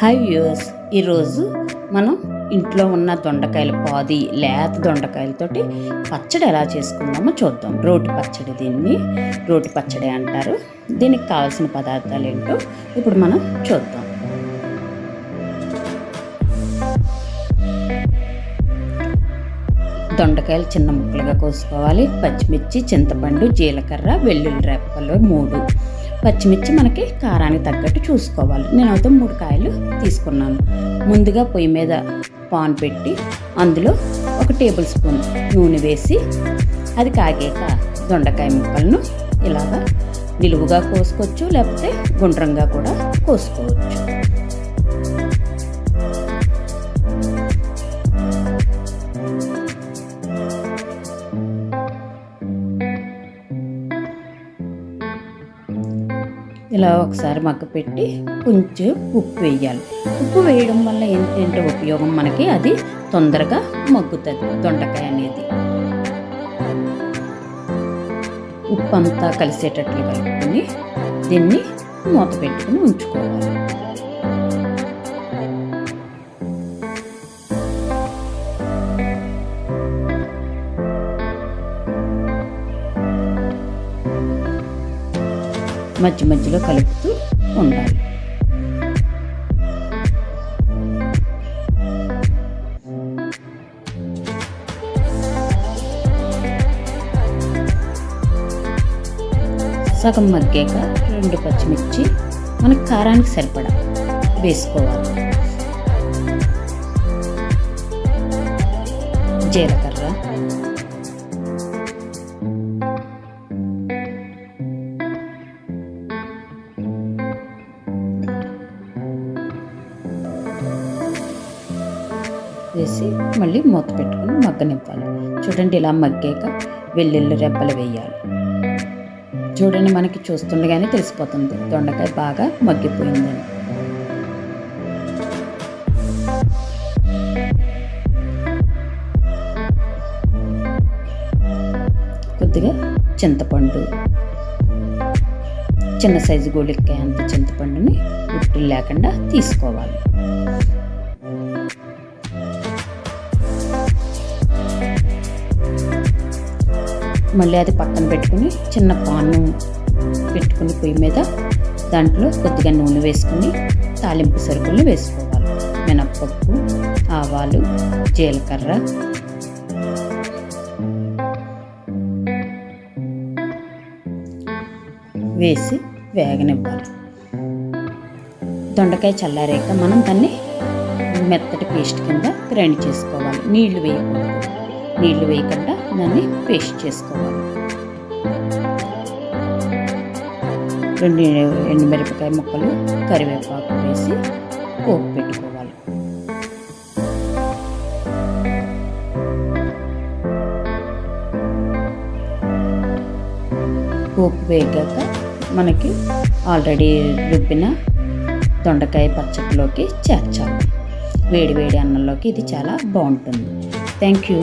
Hi viewers ఈరోజు మనం ఇంట్లో ఉన్న దొండకాయల పాది లేత దొండకాయలతోటి పచ్చడి ఎలా చేసుకుందామో చూద్దాం. రోటి పచ్చడి దీన్ని రోటి పచ్చడి అంటారు. దీనికి కావాల్సిన పదార్థాలు ఏంటో ఇప్పుడు మనం చూద్దాం. దొండకాయలు చిన్న ముక్కలుగా కోసుకోవాలి. పచ్చిమిర్చి చింతపండు జీలకర్ర వెల్లుల్లి రెప్పలు మూడు. పచ్చిమిర్చి మనకి కారానికి తగ్గట్టు చూసుకోవాలి. నేనైతే మూడు కాయలు తీసుకున్నాను. ముందుగా పొయ్యి మీద పాన్ పెట్టి అందులో ఒక టేబుల్ స్పూన్ నూనె వేసి అది కాగాక దొండకాయ ముక్కలను ఇలాగా నిలువుగా కోసుకోవచ్చు లేకపోతే గుండ్రంగా కూడా కోసుకోవచ్చు. ఇలా ఒకసారి మగ్గ పెట్టి కొంచెం ఉప్పు వేయాలి. ఉప్పు వేయడం వల్ల ఏంటంటే ఉపయోగం? మనకి అది తొందరగా మగ్గుతుంది దొండకాయ అనేది. ఉప్పు అంతా కలిసేటట్లు కలుపుకొని దీన్ని మూత పెట్టుకుని ఉంచుకోవాలి. మధ్య మధ్యలో కలుపుతూ ఉండాలి. సగం మగ్గాక రెండు పచ్చిమిర్చి మనకు కారానికి సరిపడా వేసుకోవాలి. జీలకర్ర. వేసి మళ్ళీ మూత పెట్టుకుని మగ్గనివ్వాలి. చూడండి ఇలా మగ్గాక వెల్లుల్లి రెబ్బలు వేయాలి. చూడండి మనకి చూస్తుండగానే తెలిసిపోతుంది. దొండకాయ బాగా మగ్గిపోయిందని. కొద్దిగా చింతపండు చిన్న సైజు గోళిక్కాయ అంత చింతపండుని ఉప్పులు లేకుండా తీసుకోవాలి. మళ్ళీ అది పక్కన పెట్టుకుని చిన్న పాను పెట్టుకుని పొయ్యి మీద దాంట్లో కొద్దిగా నూనె వేసుకుని తాలింపు సరుకులు వేసుకోవాలి. మినప్పప్పు ఆవాలు జీలకర్ర. వేసి వేగనివ్వాలి. దొండకాయ చల్లారాక మనం దాన్ని మెత్తటి పేస్ట్ కింద గ్రైండ్ చేసుకోవాలి. నీళ్ళు వేయకూడదు. నీళ్ళు వేయకుండా దాన్ని పేస్ట్ చేసుకోవాలి. రెండు ఎండుమిరపకాయ ముక్కలు కరివేపాకు వేసి పోపు పెట్టుకోవాలి. పోపు వేగాక మనకి ఆల్రెడీ రుబ్బిన దొండకాయ పచ్చడిలోకి చేర్చాలి. వేడి వేడి అన్నంలోకి ఇది చాలా బాగుంటుంది. Thank you.